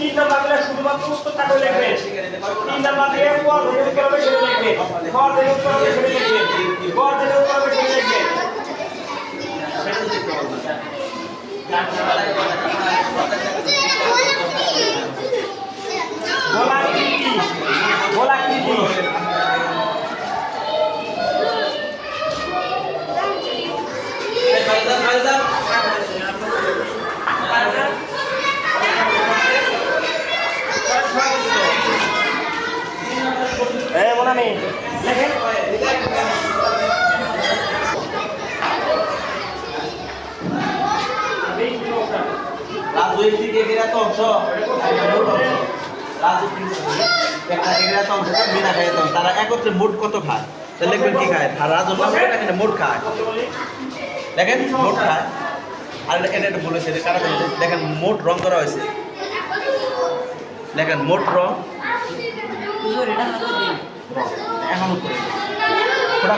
তিন নাম্বার দিলে শুধুমাত্র উত্তর থাকলে লিখবেন তিন নাম্বার দিয়ে পর দিলে উত্তর হবে সেটা লিখবেন ঘর দিলে উত্তর হবে সেটা লিখবেন ঘর দিলে উত্তর হবে সেটা লিখবেন গোলাকৃতি গোলাকৃতি এ মনে লেখেন রাজনৈতিক তো অংশ। তারা একত্রে মোট কত খায়? তাহলে লিখবেন কি খায়? আর কিন্তু মোট খায়। দেখেন মোট খায়। আর এটা এটা বলেছে কারা দেখেন মোট রং করা হয়েছে। দেখেন মোট রং। এখন উপরে ফোটা